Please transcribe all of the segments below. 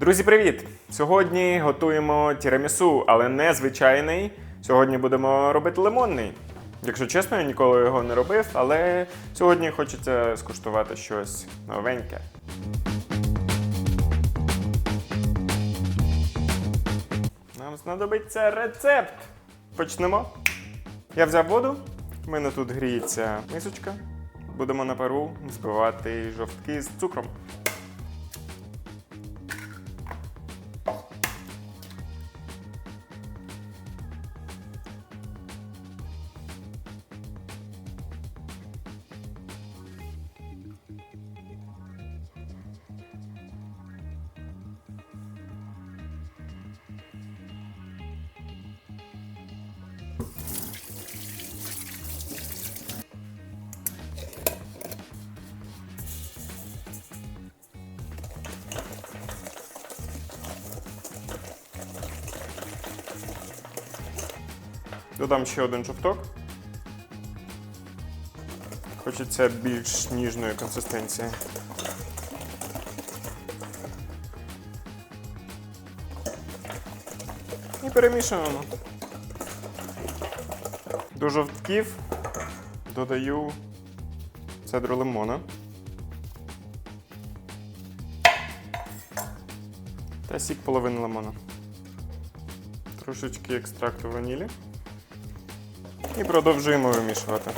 Друзі, привіт! Сьогодні готуємо тірамісу, але не звичайний. Сьогодні будемо робити лимонний. Якщо чесно, я ніколи його не робив, але сьогодні хочеться скуштувати щось новеньке. Нам знадобиться рецепт. Почнемо. Я взяв воду. У мене тут гріється мисочка. Будемо на пару збивати жовтки з цукром. Додам ще один жовток. Хочеться більш ніжної консистенції. І перемішуємо. До жовтків додаю цедру лимона. Та сік половини лимона. Трошечки екстракту ванілі. І продовжуємо вимішувати.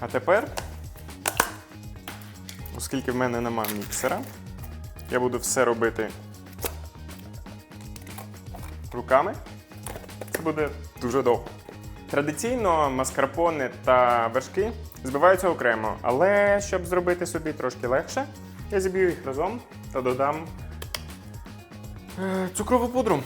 А тепер, оскільки в мене нема міксера, я буду все робити руками. Це буде дуже довго. Традиційно маскарпоне та вершки збиваються окремо, але щоб зробити собі трошки легше, я зіб'ю їх разом та додам е, цукрову пудру.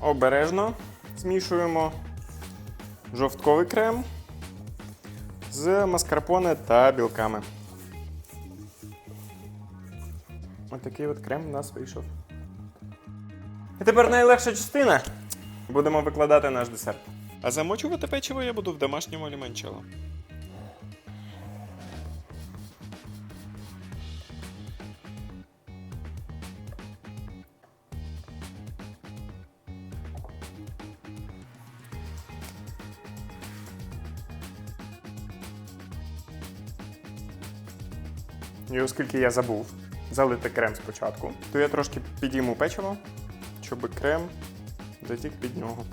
Обережно змішуємо жовтковий крем з маскарпоне та білками. Ось такий от крем у нас вийшов. І тепер найлегша частина. Будемо викладати наш десерт. А замочувати печиво я буду в домашньому лімончелло. І оскільки я забув залити крем спочатку, то я трошки підійму печиво, щоб крем затік під нього.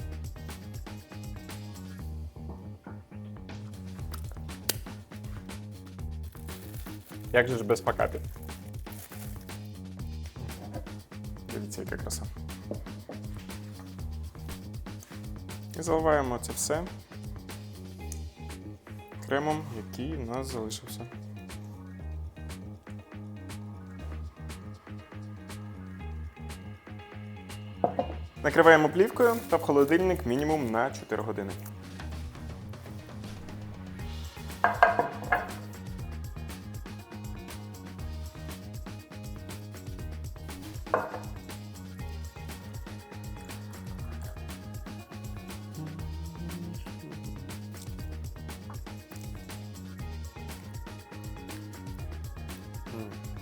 Як же ж без покапів? Дивіться, яка краса. І заливаємо це все кремом, який у нас залишився. Накриваємо плівкою та в холодильник мінімум на 4 години. Mm.